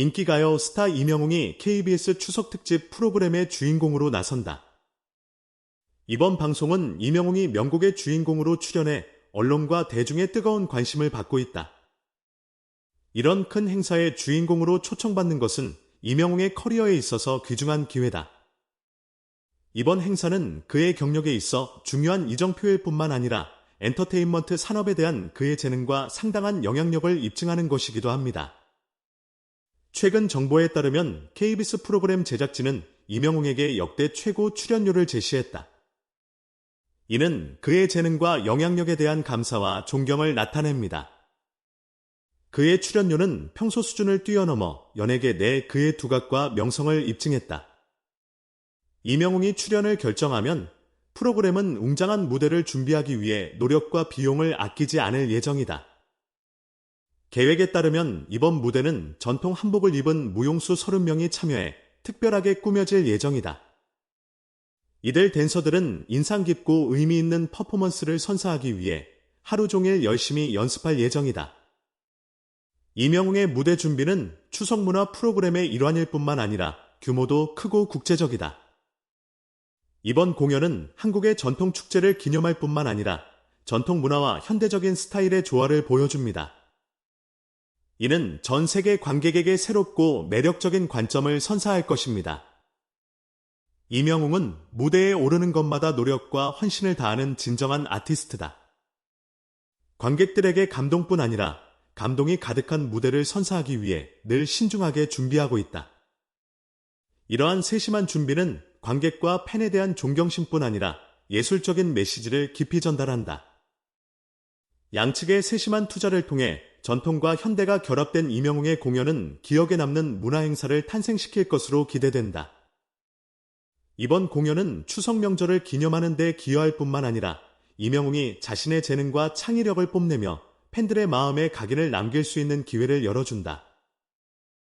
인기가요 스타 이명웅이 KBS 추석 특집 프로그램의 주인공으로 나선다. 이번 방송은 이명웅이 명곡의 주인공으로 출연해 언론과 대중의 뜨거운 관심을 받고 있다. 이런 큰 행사의 주인공으로 초청받는 것은 이명웅의 커리어에 있어서 귀중한 기회다. 이번 행사는 그의 경력에 있어 중요한 이정표일 뿐만 아니라 엔터테인먼트 산업에 대한 그의 재능과 상당한 영향력을 입증하는 것이기도 합니다. 최근 정보에 따르면 KBS 프로그램 제작진은 이명웅에게 역대 최고 출연료를 제시했다. 이는 그의 재능과 영향력에 대한 감사와 존경을 나타냅니다. 그의 출연료는 평소 수준을 뛰어넘어 연예계 내 그의 두각과 명성을 입증했다. 이명웅이 출연을 결정하면 프로그램은 웅장한 무대를 준비하기 위해 노력과 비용을 아끼지 않을 예정이다. 계획에 따르면 이번 무대는 전통 한복을 입은 무용수 30명이 참여해 특별하게 꾸며질 예정이다. 이들 댄서들은 인상 깊고 의미 있는 퍼포먼스를 선사하기 위해 하루 종일 열심히 연습할 예정이다. 이명웅의 무대 준비는 추석 문화 프로그램의 일환일 뿐만 아니라 규모도 크고 국제적이다. 이번 공연은 한국의 전통 축제를 기념할 뿐만 아니라 전통 문화와 현대적인 스타일의 조화를 보여줍니다. 이는 전 세계 관객에게 새롭고 매력적인 관점을 선사할 것입니다. 이명웅은 무대에 오르는 것마다 노력과 헌신을 다하는 진정한 아티스트다. 관객들에게 감동뿐 아니라 감동이 가득한 무대를 선사하기 위해 늘 신중하게 준비하고 있다. 이러한 세심한 준비는 관객과 팬에 대한 존경심뿐 아니라 예술적인 메시지를 깊이 전달한다. 양측의 세심한 투자를 통해 전통과 현대가 결합된 이명웅의 공연은 기억에 남는 문화 행사를 탄생시킬 것으로 기대된다. 이번 공연은 추석 명절을 기념하는 데 기여할 뿐만 아니라 이명웅이 자신의 재능과 창의력을 뽐내며 팬들의 마음에 각인을 남길 수 있는 기회를 열어준다.